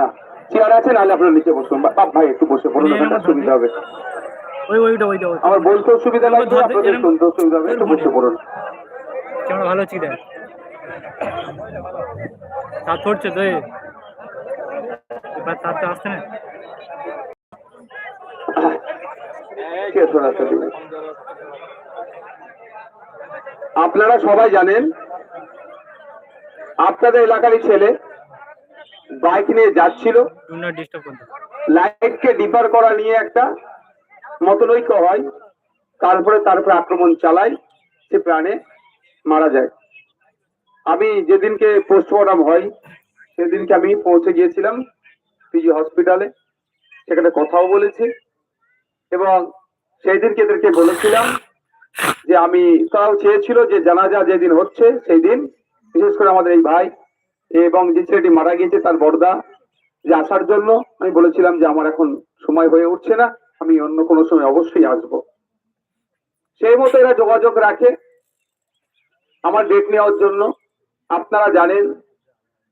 না। চেয়ার আছে নাহলে আপনারা নিচে বসুন। বাপ ভাই একটু বসে পড়ুন সুবিধা হবে। ওই ওইটা ওইটা আমার বলতেও সুবিধা লাগবে আপনাদের শুনতেও সুবিধা হবে একটু বসে পড়ুন। ক্যামেরা ভালো দেখ। তার পড়ছে তো এবার আসছে না? আপনারা সবাই জানেন আপনাদের এলাকারই ছেলে বাইক নিয়ে যাচ্ছিল। লাইটকে ডিপার করা নিয়ে একটা মতনৈক্য হয়। তারপরে তারপরে আক্রমণ চালায়। সে প্রাণে মারা যায়। আমি যেদিনকে পোস্টমর্টম হয় সেদিনকে আমি পৌঁছে গিয়েছিলাম পিজি হসপিটালে সেখানে কথাও বলেছি। এবং সেই দিনকে এদেরকে বলেছিলাম যে আমি তারাও চেয়েছিল যে জানাজা যেদিন হচ্ছে সেই দিন বিশেষ করে আমাদের এই ভাই এবং যে ছেলেটি মারা গিয়েছে তার বড়দা যে আসার জন্য, আমি বলেছিলাম যে আমার এখন সময় হয়ে উঠছে না, আমি অন্য কোনো সময় অবশ্যই আসব। সেই মতো এরা যোগাযোগ রাখে আমার ডেট নেওয়ার জন্য। আপনারা জানেন,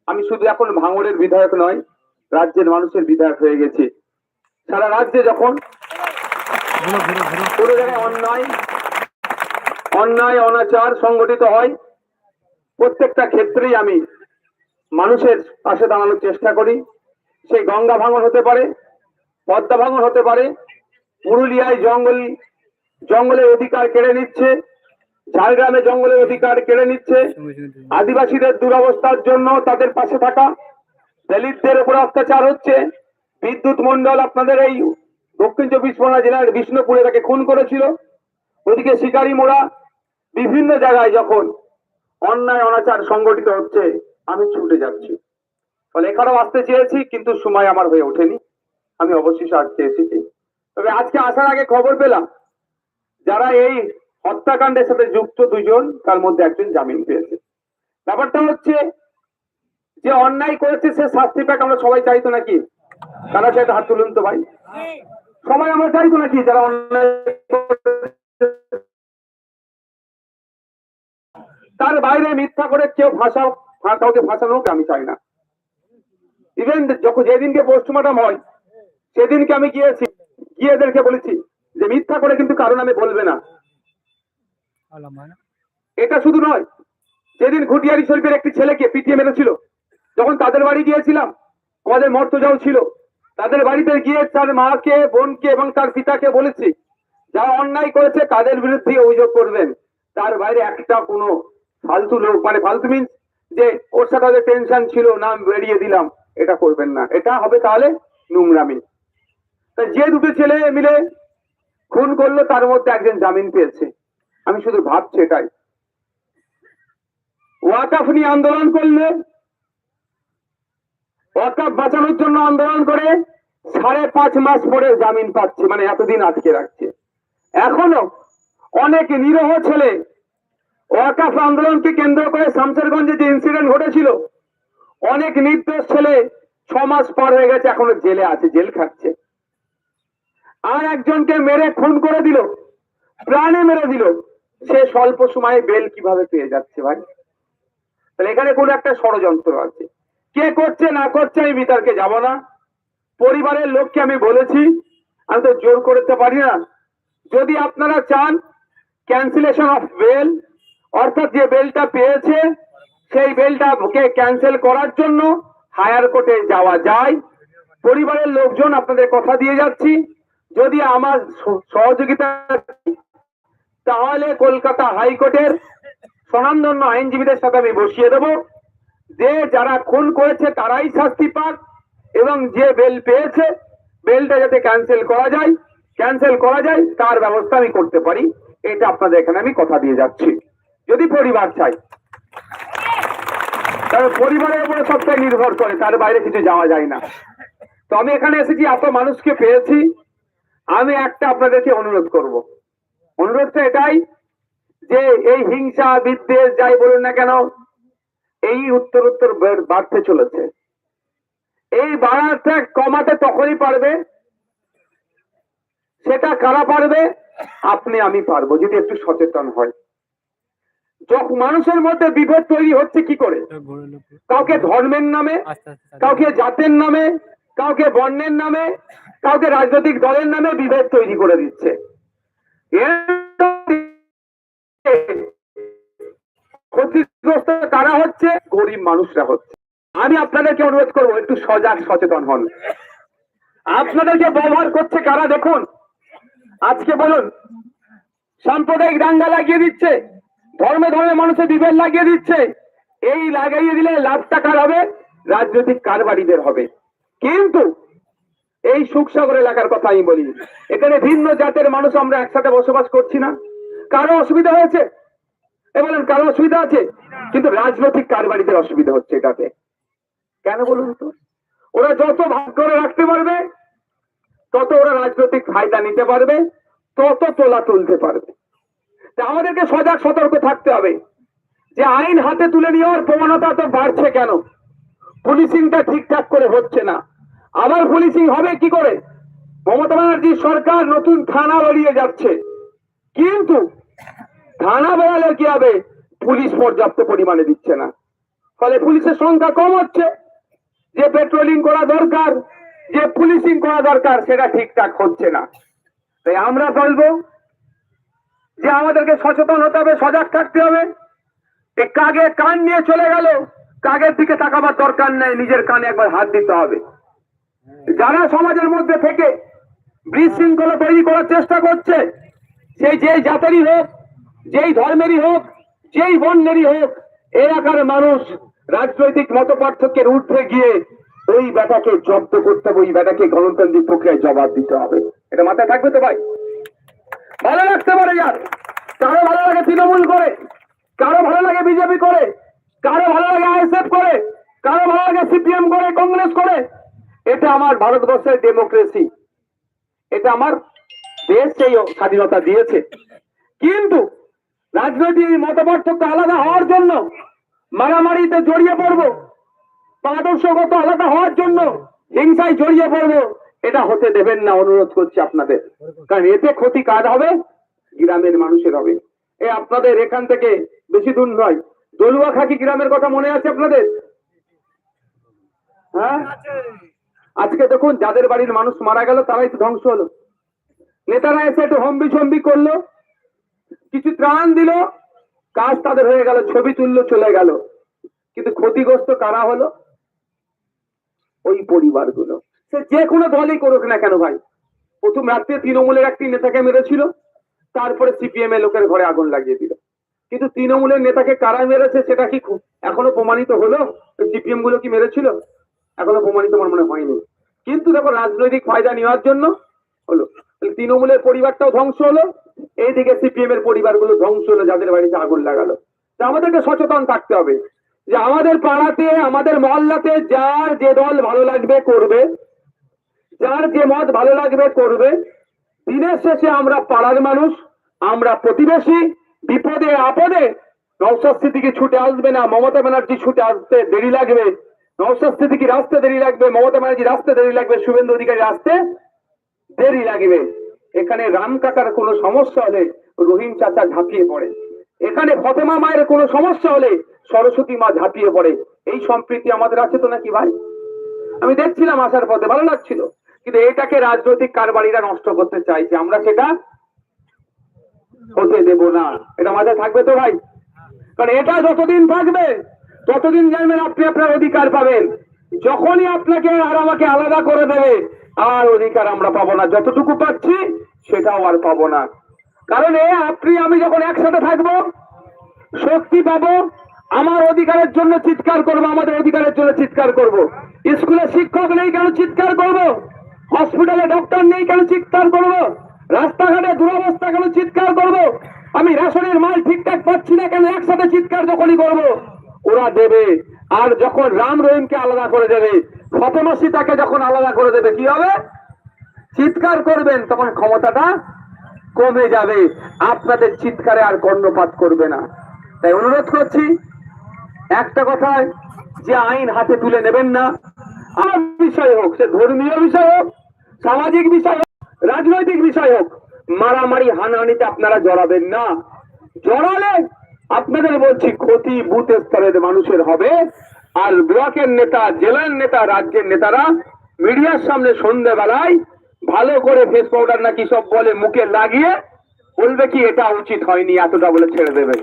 আমি শুধু এখন ভাঙড়ের বিধায়ক নয়, রাজ্যের মানুষের বিধায়ক হয়ে গেছি। সারা রাজ্যে যখন কোনো জায়গায় অন্যায় অন্যায়, অনাচার সংগঠিত হয়, প্রত্যেকটা ক্ষেত্রেই আমি মানুষের পাশে দাঁড়ানোর চেষ্টা করি। সেই গঙ্গা ভাঙন হতে পারে, পদ্মা ভাঙন হতে পারে, পুরুলিয়ায় জঙ্গল, জঙ্গলের অধিকার কেড়ে নিচ্ছে, ঝাড়গ্রামে জঙ্গলের অধিকার কেড়ে নিচ্ছে। আদিবাসীদের দুরবস্থার জন্য তাদের পাশে থাকা, দলিতদের উপর অত্যাচার হচ্ছে। বিদ্যুৎ মন্ডল আপনাদের এই দক্ষিণ চব্বিশ পরগনা জেলার বিষ্ণুপুরে তাকে খুন করেছিল। ওদিকে শিকারি মোড়া বিভিন্ন জায়গায় যখন অন্যায় অনাচার সংগঠিত হচ্ছে আমি ছুটে যাচ্ছি। ফলে এখানেও আসতে চেয়েছি, কিন্তু সময় আমার হয়ে ওঠেনি। আমি অবশেষে আজকে এসেছি। তবে আজকে আসার আগে খবর পেলাম, যারা এই হত্যাকাণ্ডের সাথে যুক্ত দুজন, তার মধ্যে একজন জামিন পেয়েছে। ব্যাপারটা হচ্ছে, যে অন্যায় করেছে সে শাস্তি পাক আমরা সবাই চাইতো নাকি? তারা সেটা হাত তুলুন তো ভাই? সবাই আমরা চাইতো নাকি যারা অন্যায় তার বাইরে মিথ্যা করে কেউ ভাষা কাউকে ফাঁসানো আমি চাই না। ইভেন যখন যেদিনকে পোস্টমর্টম হয় সেদিনকে আমি গিয়েছি গিয়ে এদেরকে বলেছি যে মিথ্যা করে কিন্তু কারণ আমি বলবে হয় না এটা শুধু নয় সেদিন ঘুটিয়ারি শরীফের একটি ছেলেকে পিটিয়ে মেরেছিল যখন তাদের বাড়ি গিয়েছিলাম আমাদের মর্তজাও ছিল তাদের বাড়িতে গিয়ে তার মাকে বোনকে এবং তার পিতাকে বলেছি যারা অন্যায় করেছে তাদের বিরুদ্ধে অভিযোগ করবেন। তার বাইরে একটা কোনো ফালতু লোক মানে ফালতু মিন্স যে ওর সাথে টেনশন ছিল, নাম বেরিয়ে দিলাম, এটা করবেন না। এটা হবে তাহলে নোংরামি। তা যে দুটো ছেলে মিলে খুন করল, তার মধ্যে একজন জামিন পেয়েছে। আমি শুধু ভাবছি এটাই। ওয়াকাফ নিয়ে আন্দোলন করলে, ওয়াকাফ বাঁচানোর জন্য আন্দোলন করে, সাড়ে পাঁচ মাস পরে জামিন পাচ্ছে মানে এতদিন আটকে রাখছে। এখনও অনেক নিরহ ছেলে ওয়াকাফ আন্দোলনকে কেন্দ্র করে শামসেরগঞ্জে যে ইনসিডেন্ট ঘটেছিল, অনেক নির্দোষ ছেলে ছ মাস পর হয়ে গেছে, এখনও জেলে আছে, জেল খাচ্ছে। আর একজনকে মেরে খুন করে দিল, প্রাণে মেরে দিল। সে স্বল্প সময়ে বেল কীভাবে পেয়ে যাচ্ছে ভাই? তাহলে এখানে কোনো একটা ষড়যন্ত্র আছে। কে করছে, না করছে, আমি বিতর্কে যাব না। পরিবারের লোককে আমি বলেছি, আমি তো জোর করতে পারি না। যদি আপনারা চান ক্যান্সেলেশন অফ বেল অর্থাৎ যে বেলটা পেয়েছে, সেই বেলটাকে ক্যান্সেল করার জন্য হায়ার কোর্টে যাওয়া যায়। পরিবারের লোকজন আপনাদের কথা দিয়ে যাচ্ছি। যদি আমার সহযোগিতা তাহলে কলকাতা হাইকোর্টের স্বনামধন্য আইনজীবীদের সাথে আমি বসিয়ে দেব। যে যারা খুন করেছে, তারাই শাস্তি পাক এবং যে বেল পেয়েছে, বেলটা যাতে ক্যান্সেল করা যায় ক্যান্সেল করা যায়, তার ব্যবস্থা আমি করতে পারি। এটা আপনাদের এখানে আমি কথা দিয়ে যাচ্ছি। যদি পরিবার চাই কারণ পরিবারের উপরে সবটাই নির্ভর করে, তার বাইরে কিছু যাওয়া যায় না। তো আমি এখানে এসেছি, এত মানুষকে পেয়েছি, আমি একটা আপনাদেরকে অনুরোধ করব। অনুরোধটা এটাই যে এই হিংসা, বিদ্বেষ, যাই বলুন না কেন, এই উত্তর উত্তর বাড়তে চলেছে। এই বাড়াটা কমাতে তখনই পারবে, সেটা কারা পারবে? আপনি, আমি পারব, যদি একটু সচেতন হয়। মানুষের মধ্যে বিভেদ তৈরি হচ্ছে কি করে? কাউকে ধর্মের নামে আস্তে আস্তে কাউকে জাতের নামে কাউকে বর্ণের নামে কাউকে রাজনৈতিক দলের নামে বিভেদ তৈরি করে দিচ্ছে। ক্ষতিগ্রস্ত কারা হচ্ছে? গরিব মানুষরা হচ্ছে। আমি আপনাদেরকে অনুরোধ করব একটু সজাগ সচেতন হন। আপনাদেরকে ব্যবহার করছে কারা দেখুন? আজকে বলুন সাম্প্রদায়িক দাঙ্গা লাগিয়ে দিচ্ছে। ধর্মে ধর্মে মানুষের বিভেদ লাগিয়ে দিচ্ছে। এই লাগাইয়ে দিলে লাভটা কার হবে? রাজনৈতিক কারবারিদের হবে। কিন্তু এই সুখসাগর এলাকার কথা আমি বলি, এখানে ভিন্ন জাতের মানুষ আমরা একসাথে বসবাস করছি না। কারও অসুবিধা হয়েছে? এ বলেন, কারও অসুবিধা আছে? কিন্তু রাজনৈতিক কারবারিদের অসুবিধা হচ্ছে এটাতে। কেন বলুন তো? ওরা যত ভাগ করে রাখতে পারবে, তত ওরা রাজনৈতিক ফায়দা নিতে পারবে, তত তোলা তুলতে পারবে। তা আমাদেরকে সজাগ, সতর্ক থাকতে হবে। যে আইন হাতে তুলে নেওয়ার প্রবণতা তো বাড়ছে কেন? পুলিশিংটা ঠিকঠাক করে হচ্ছে না। আবার পুলিশিং হবে কি করে? মমতা ব্যানার্জির সরকার নতুন থানা বেরিয়ে যাচ্ছে। কিন্তু থানা বেরালে কি হবে? পুলিশ পর্যাপ্ত পরিমাণে দিচ্ছে না। ফলে পুলিশের সংখ্যা কম হচ্ছে। যে পেট্রোলিং করা দরকার, যে পুলিশিং করা দরকার, সেটা ঠিকঠাক হচ্ছে না। তাই আমরা বলব যে আমাদেরকে সচেতন হতে হবে, সজাগ থাকতে হবে। এই কাগে কান নিয়ে চলে গেল, কাগের দিকে তাকাবার দরকার নেই, নিজের কানে একবার হাত দিতে হবে। যারা সমাজের মধ্যে থেকে বিশৃঙ্খলা তৈরি করার চেষ্টা করছে, সেই যেই জাতেরই হোক, যেই ধর্মেরই হোক, যেই বর্ণেরই হোক এলাকার মানুষ রাজনৈতিক মত পার্থক্যের ঊর্ধ্বে গিয়ে ওই বেটাকে জব্দ করতে হবে, ওই বেটাকে গণতান্ত্রিক প্রক্রিয়ায় জবাব দিতে হবে। এটা মাথায় থাকবে তো ভাই? ভালো লাগতে পারে যার কারও ভালো লাগে তৃণমূল করে, কারও ভালো লাগে বিজেপি করে, কারও ভালো লাগে আইএসএফ করে, কারও ভালো লাগে সিপিএম করে, কংগ্রেস করে। এটা আমার ভারতবর্ষের ডেমোক্রেসি। এটা আমার দেশ সেই স্বাধীনতা দিয়েছে। কিন্তু রাজনৈতিক মতপার্থক্য আলাদা হওয়ার জন্য, মারামারিতে জড়িয়ে পড়ব আদর্শগত আলাদা হওয়ার জন্য হিংসায় জড়িয়ে পড়ব। এটা হতে দেবেন না, অনুরোধ করছি আপনাদের। কারণ এতে ক্ষতি কার হবে? গ্রামের মানুষের হবে। এ আপনাদের এখান থেকে বেশি দূর নয়। দলুয়া খাকি গ্রামের কথা মনে আছে আপনাদের? হ্যাঁ? আজকে দেখুন, যাদের বাড়ির মানুষ মারা গেল, তারাই তো ধ্বংস হলো। নেতারা এসে একটু হম্বি ছম্বি করল, কিছু ত্রাণ দিল, কাজ তাদের হয়ে গেল, ছবি তুললো, চলে গেল। কিন্তু ক্ষতিগ্রস্ত কারা হলো? ওই পরিবারগুলো। সে যে কোনো দলই করুক না কেন ভাই? প্রথম রাত্রে তৃণমূলের একটি নেতাকে মেরেছিল, তারপরে সিপিএম এর লোকের ঘরে আগুন লাগিয়ে দিল। কিন্তু তৃণমূলের নেতাকে কারা মেরেছে সেটা কি এখনও প্রমাণিত হলো? সিপিএমগুলো কি মেরেছিল? এখনও প্রমাণিত আমার মনে হয়নি। কিন্তু দেখো, রাজনৈতিক ফায়দা নেওয়ার জন্য হলো। তৃণমূলের পরিবারটাও ধ্বংস হলো, এইদিকে সিপিএম এর পরিবারগুলো ধ্বংস হলো, যাদের বাড়িতে আগুন লাগালো। তা আমাদেরকে সচেতন থাকতে হবে যে আমাদের পাড়াতে, আমাদের মহল্লাতে যার যে দল ভালো লাগবে, করবে যার যে মত ভালো লাগবে করবে। দিনের শেষে আমরা পাড়ার মানুষ, আমরা প্রতিবেশী। বিপদে, আপদে নৌসাদ স্মৃতিকে ছুটে আসবে না, মমতা ব্যানার্জি ছুটে আসতে দেরি লাগবে। নৌসাদ স্মৃতিকে আসতে দেরি লাগবে, মমতা ব্যানার্জির আসতে দেরি লাগবে, শুভেন্দু অধিকারী আসতে দেরি লাগবে। এখানে রাম কাকার কোনো সমস্যা হলে রহিম চাচা ঝাঁপিয়ে পড়ে। এখানে ফতেমা মায়ের কোনো সমস্যা হলে সরস্বতী মা ঝাঁপিয়ে পড়ে। এই সম্প্রীতি আমাদের আছে তো নাকি ভাই? আমি দেখছিলাম আসার পথে, ভালো লাগছিল। কিন্তু এটাকে রাজনৈতিক কারবারিরা নষ্ট করতে চাইছে। আমরা সেটা হতে দেব না। এটা মাথায় থাকবে তো ভাই? কারণ এটা যতদিন থাকবে, ততদিন জানবেন আপনি আপনার অধিকার পাবেন। যখনই আপনাকে আর আমাকে আলাদা করে দেবে, আর অধিকার আমরা পাবো না। যতটুকু পাচ্ছি, সেটাও আর পাবো না। কারণ এ, আপনি, আমি যখন একসাথে থাকব, শক্তি পাবো, আমার অধিকারের জন্য চিৎকার করব, আমাদের অধিকারের জন্য চিৎকার করব। স্কুলে শিক্ষক নেই কেন চিৎকার করব? হসপিটালে ডক্টর নেই কেন চিৎকার করব? রাস্তাঘাটে দুরবস্থা কেন চিৎকার করব? আমি রেশনের মাল ঠিকঠাক পাচ্ছি না কেন একসাথে চিৎকার যখনই করব? ওরা দেবে। আর যখন রাম রহিমকে আলাদা করে দেবে ফতেমা সীতাকে যখন আলাদা করে দেবে, কি হবে? চিৎকার করবেন, তখন ক্ষমতাটা কমে যাবে। আপনাদের চিৎকারে আর কর্ণপাত করবে না। তাই অনুরোধ করছি, একটা কথায় যে আইন হাতে তুলে নেবেন না। আমার বিষয় হোক, সে ধর্মীয় বিষয় হোক সামাজিক বিষয় হোক, রাজনৈতিক বিষয় হোক, মারামারি, হানাহানিতে আপনারা জড়াবেন না। জড়ালে আপনাদের বলছি ক্ষতি বুথ স্তরের মানুষের হবে। আর ব্লকের নেতা, জেলার নেতা, রাজ্যের নেতারা মিডিয়ার সামনে সন্ধ্যেবেলায় ভালো করে ফেস পাউডার নাকি সব বলে মুখে লাগিয়ে বলবে কি, এটা উচিত হয়নি, এতটা বলে ছেড়ে দেবে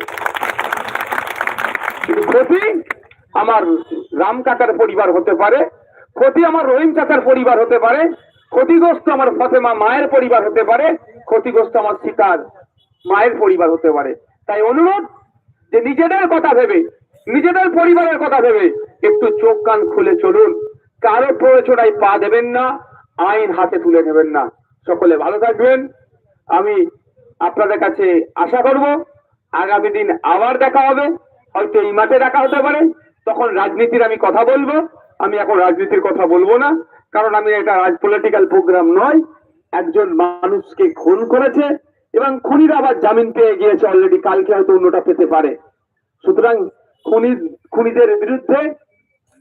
ক্ষতি আমার রাম কাকার পরিবার হতে পারে, ক্ষতি আমার রহিম কাকার পরিবার হতে পারে ক্ষতিগ্রস্ত আমার ফতেমা মায়ের পরিবার হতে পারে, ক্ষতিগ্রস্ত আমার সীতার মায়ের পরিবার হতে পারে। তাই অনুরোধ যে নিজেদের কথা ভেবে, নিজেদের পরিবারের কথা ভেবে একটু চোখ কান খুলে চলুন। কারও প্ররোচনায় পা দেবেন না, আইন হাতে তুলে নেবেন না। সকলে ভালো থাকবেন। আমি আপনাদের কাছে আশা করব, আগামী দিন আবার দেখা হবে। হয়তো এই মাঠে দেখা হতে পারে। তখন রাজনীতির আমি কথা বলব। আমি এখন রাজনীতির কথা বলব না। কারণ আমি এটা রাজ পলিটিক্যাল প্রোগ্রাম নয়, একজন মানুষকে খুন করেছে এবং খুনির আবার জামিন পেয়ে গিয়েছে অলরেডি কালকে হয়তো অন্যটা পেতে পারে। সুতরাং খুনি, খুনিদের বিরুদ্ধে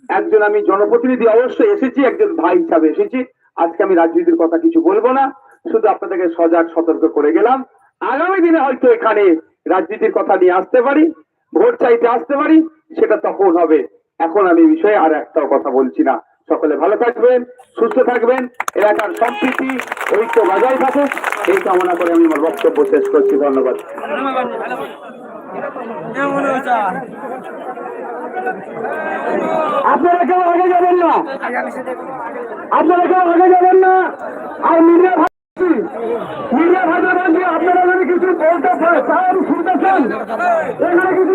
একজন আমি জনপ্রতিনিধি অবশ্যই এসেছি, একজন ভাই হিসাবে এসেছি। আজকে আমি রাজনীতির কথা কিছু বলব না, শুধু আপনাদেরকে সজাগ, সতর্ক করে গেলাম। আগামী দিনে হয়তো এখানে রাজনীতির কথা নিয়ে আসতে পারি, ভোট চাইতে আসতে পারি, সেটা তখন হবে। এখন আমি বিষয়ে আর একটাও কথা বলছি না। সকলে ভালো থাকবেন, সুস্থ থাকবেন। এলাকার সম্প্রীতি, ঐক্য বজায় থাকুক। এই কামনা করে আমি আমার বক্তব্য শেষ করছি। ধন্যবাদ। আপনারা কেউ আগে যাবেন না? আপনারা কেউ আগে যাবেন না? আর মিডিয়া মিডিয়া ভাইদের বলছি আপনারা যদি কিছু বলতে চান শুনতেছেন এখানে কিছু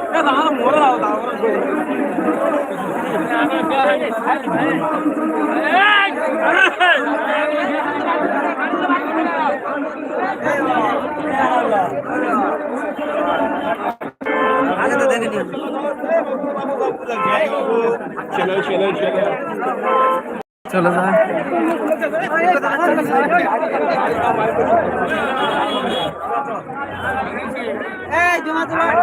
নেই। গাড়ি কোথায় এই না আগে তো দেখেনি চলো যাই এই জমা তোমার।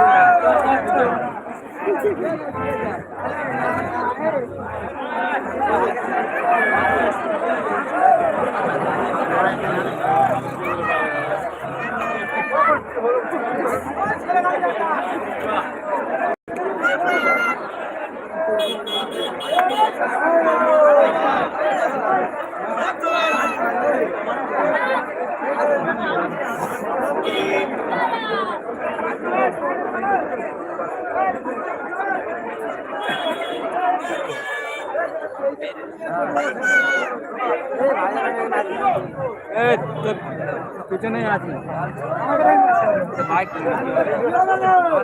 পিছনে আছি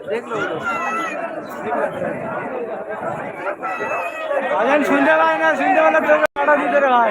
দেখল শুনতে পাই না শুনতে পেলে তোকে কাটা দিতে রে ভাই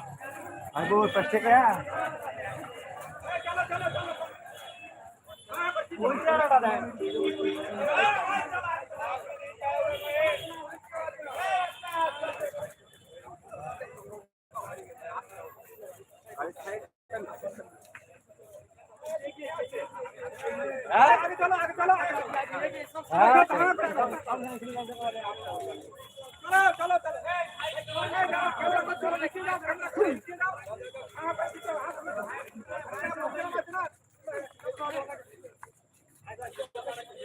అగో ఫస్ట్ चलो चलो चलो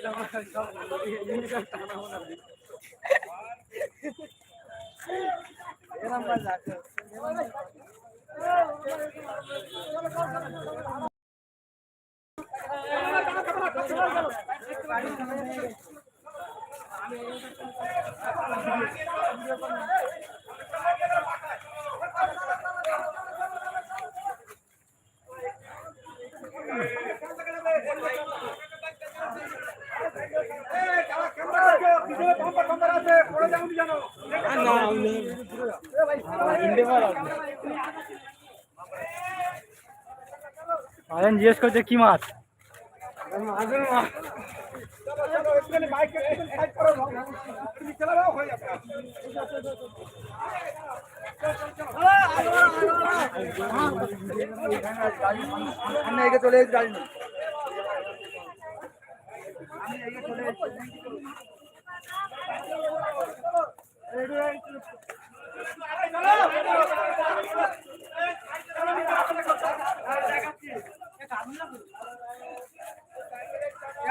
ఇట్లా ఇట్లా ఉండాలి আরেন জিজ্ঞেস করছে কি মাছ সামনে এগিয়ে চলে এসে গাড়ি নিয়ে। ওরা ওরা ওরা ওরা চলো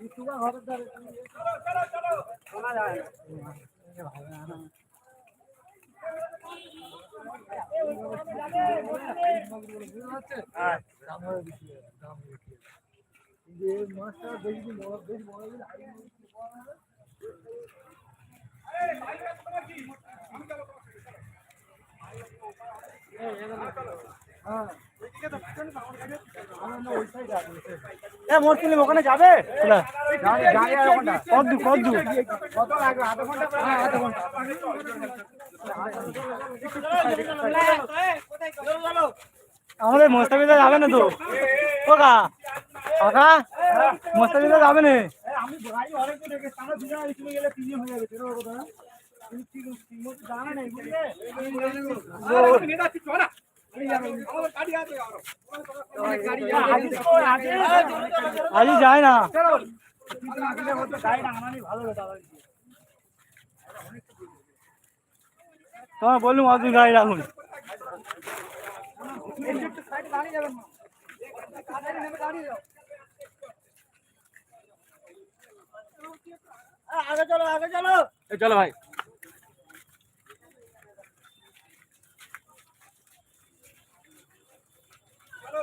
হ্যাঁ হ্যাঁ হ্যাঁ আমাদের হ্যাঁ কর পিছন আর ওখানে যাবে কত দূর কত দূর কত লাগবে আধা ঘণ্টা হ্যাঁ আধা ঘণ্টা আমাদের মোস্তাফিজা যাবে না তো। ও কা কাকা মোস্তাফিজা যাবে না। আমি ভাই অনেক দুজন গেলে তিনজন হয়ে যাবে কথা আজই যায় না। তোমার বললুম অত গাড়ি রাখুন। আগে চলো আগে চলো। চলো ভাই।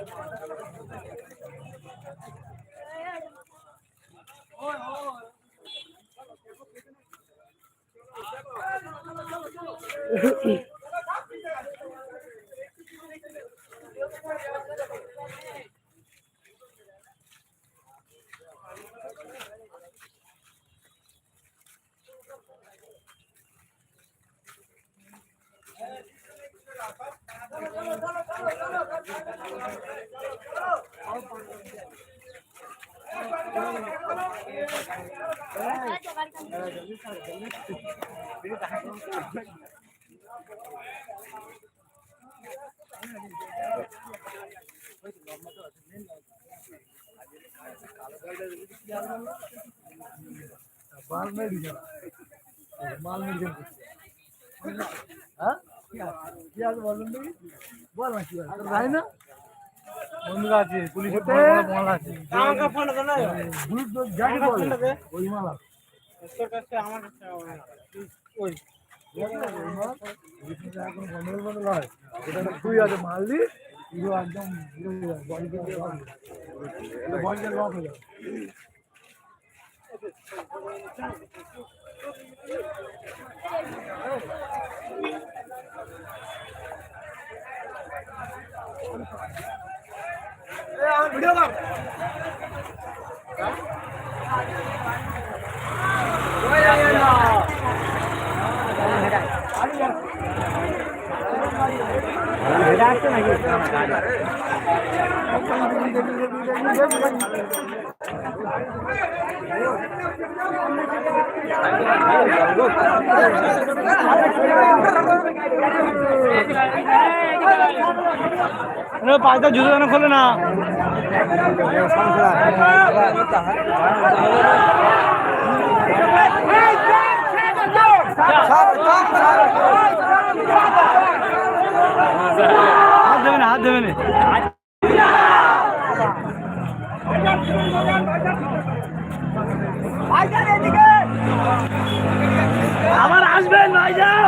হবে না চলতে হবে না ভাই চলি না? বন্ধুরা আছে পুলিশ মাল আছে। গ্রুপ জানি বল ওই মাল আছে ওই গন্ডগোল বন্ধ হয় এটা তুই আছে মাল দি হিরো একদম হিরো বডি বডিটা লক হয়ে যাবে পাঁচটা জুতো খোলে না। হাত দেবে না হাত দেবে না আবার আসবেন ভাইজান।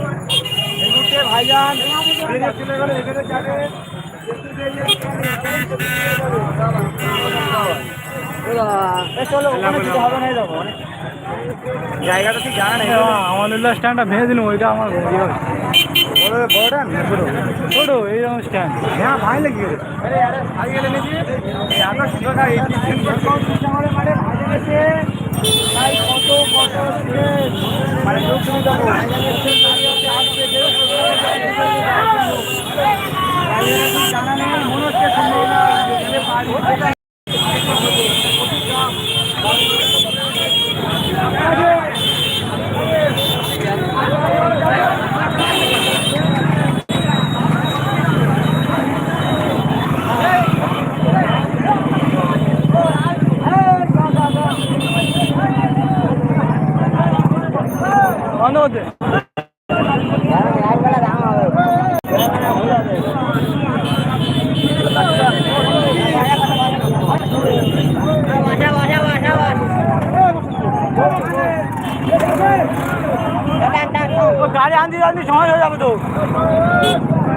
ভাইজান চলে গেলে এখানে যাবে। জায়গাটা ঠিক জানা নেই। আমাদের স্ট্যান্ডটা ভেঙে দিলাম ওইটা আমার ছোটো? এইরকম স্ট্যান্ড হ্যাঁ ভাই লেগে গেছে। মানে ভাই গেছে তাই কত কত মানে লোক তুমি যাব জানা নেই মনে হচ্ছে সুন্দর না বন্ধ করতে ও গাড়ি আনতে আনতে সময় হয়ে যাবে তো।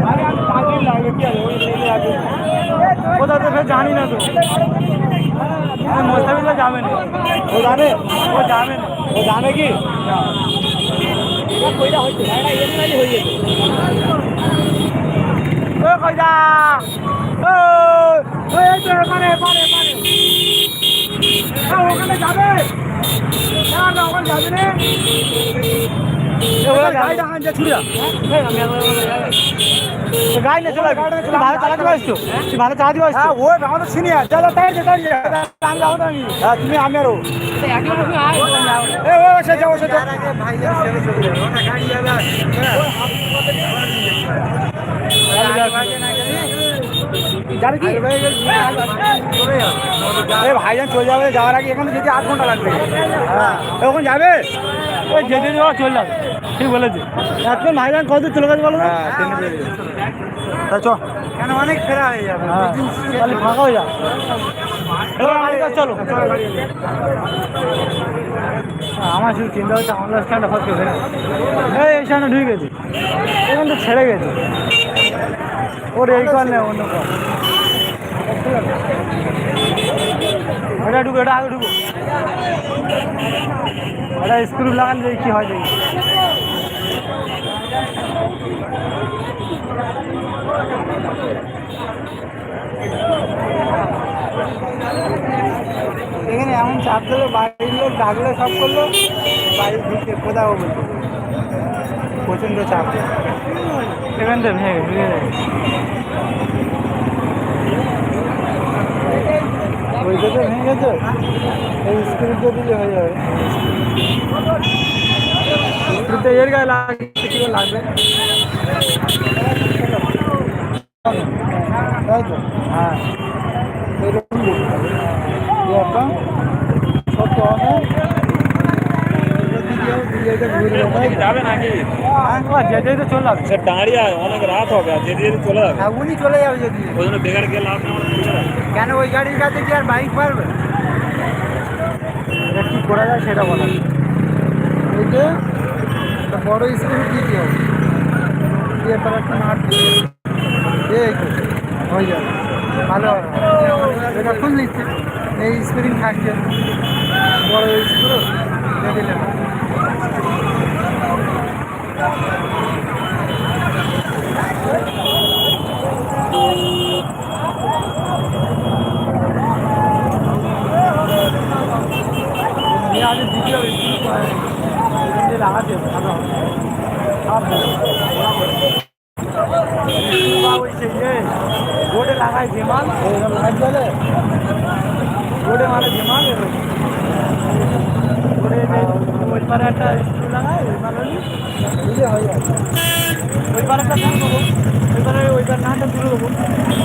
গাড়ি আনতে পাঁচ দিন লাগবে কি আছে ওই লেগে লাগবে কোথাও তো ফের জানি না তো মোস্তাফিজা যাবে না ও জানে ও যাবে না ও জানে কি হয়ে তো পারে পারে পারে ওখানে যাবে। না না ওখানে যাবে না গাড়িটা হান যা ছুড়িয়া গাড়ি না চলে তুই ভালো চালাতে পারিস তো? ভালো চালাতে পারিস হ্যাঁ ও আমাদের সিনিয়র যা তাই হ্যাঁ তুমি আমি আরও ও। সে যাবে ভাইজান চলে যাবে যাওয়ার আগে এখানে যেতে আট ঘণ্টা লাগবে। হ্যাঁ। ওখানে যাবে? ওই যেতে যাওয়া চলে যাবে। ঠিক বলেছি। এখন ভাইজান কত চলে গেছে বলো হ্যাঁ তা চ। কেন অনেক ফেরা হয়ে যাবে। তাহলে ফাঁকা হয়ে যাবে চলো। আমার শুধু চিন্তা হচ্ছে আমাদের স্ট্যান্ডে এই স্ট্যান্ডে ঢুকে গেছে। এখান তো ছেড়ে গেছে। ওর এই কর অন্য এটা ঢুকো, এটা আগে ঢুকো। এটা স্ক্রু লাগালে দেখি কি হয় দেখি। এখানে এমন চাপ দিলো, বাড়ির লোক ডাকলে সব করল, বাড়ির ঢুকে কোথাও বলতে প্রচণ্ড চাপ। এখান থেকে ভেঙে ভেঙে যায় ওই থেকে স্পিরিট দিয়ে দিলে হয়ে যাবে। কিন্তু এর গায়ে লাগবে কি লাগবে তাই তো? হ্যাঁ। এরকম একটা সত্য হবে। যাবে নাকি? যেতেই তো চলে যাবে দাঁড়িয়ে অনেক রাত হবে যেতে যেতে চলে যাবে হ্যাঁ উনি চলে যাবে যদি। ওই জন্য বেকার গেলে। কেন ওই গাড়ির কাছে কি আর বাইক পারবে? এটা কি করা যায় সেটা বলা এই যে বড় স্পিরিট দিতে হবে। দিয়ে পরে একটা নাট এই হয়ে যাবে। ভালো এটা নিচ্ছে এই স্প্রিং থাকছে। বড় স্ক্রু দিয়ে দিলে হবে। নিয়ে আগে দ্বিতীয় স্কুল লাগাতে ভালো এইরকম লাইট জ্বলে বোর্ডে মানে বিমান বোর্ডে ওই একটা স্কুল লাগাই ওই পারে দিলে হয়ে যাবে ওই একটা ধান দেবো ওই পারে ওই পারে ধানটা তুলে দেবো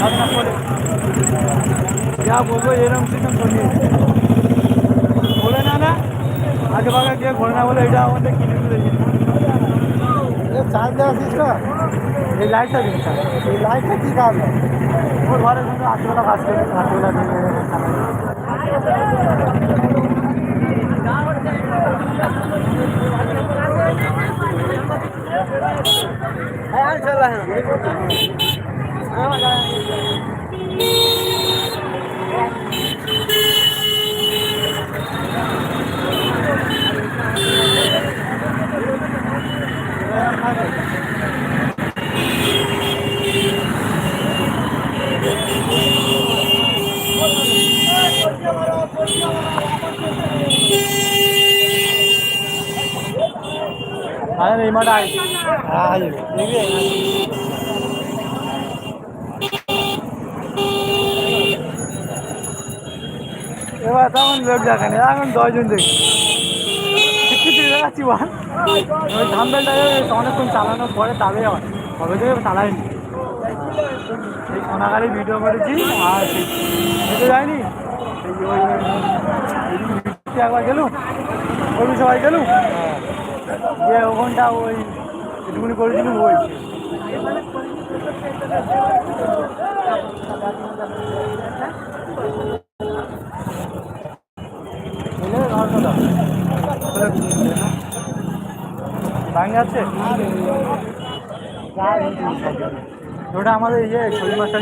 আপনার পরে যা বলব এরকম সিস্টেম করিয়ে বলে না না আগে ভাগে গিয়ে ঘরে না বলে এটা আমাদের কিনে এ চার্জ দেওয়া সিস্টেম এই লাইটটা দিন এই লাইটটা কি কাজ? ওর ঘরে কিন্তু রাত্রিবেলা কাজ করে রাত্রিবেলা দিয়ে হ্যাঁ চলা মাঠে আই হ্যাঁ এবার তখন লোক দেখে না? এখন দশজন দেখি। বল। ওই ধান বেলটা অনেকক্ষণ চালানোর পরে তবে হয়। কবে থেকে চালাইনি এই সোনাগাড়ি ভিডিও করেছি আর সেই যায়নি। সেই ওই একবার গেলুম। ওই সবাই গেলুম? দিয়ে ওখানটা ওই এটুকুনি করেছিলাম ওই আছে? ওটা আমাদের ইয়ে ছবি মাস্টার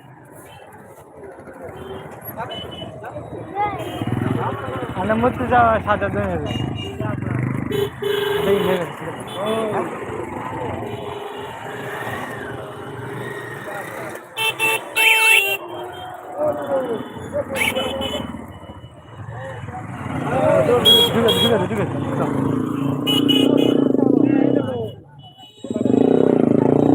মানে মরতে যাওয়া হাজার এই ঠিক আছে ঠিক আছে ঠিক আছে।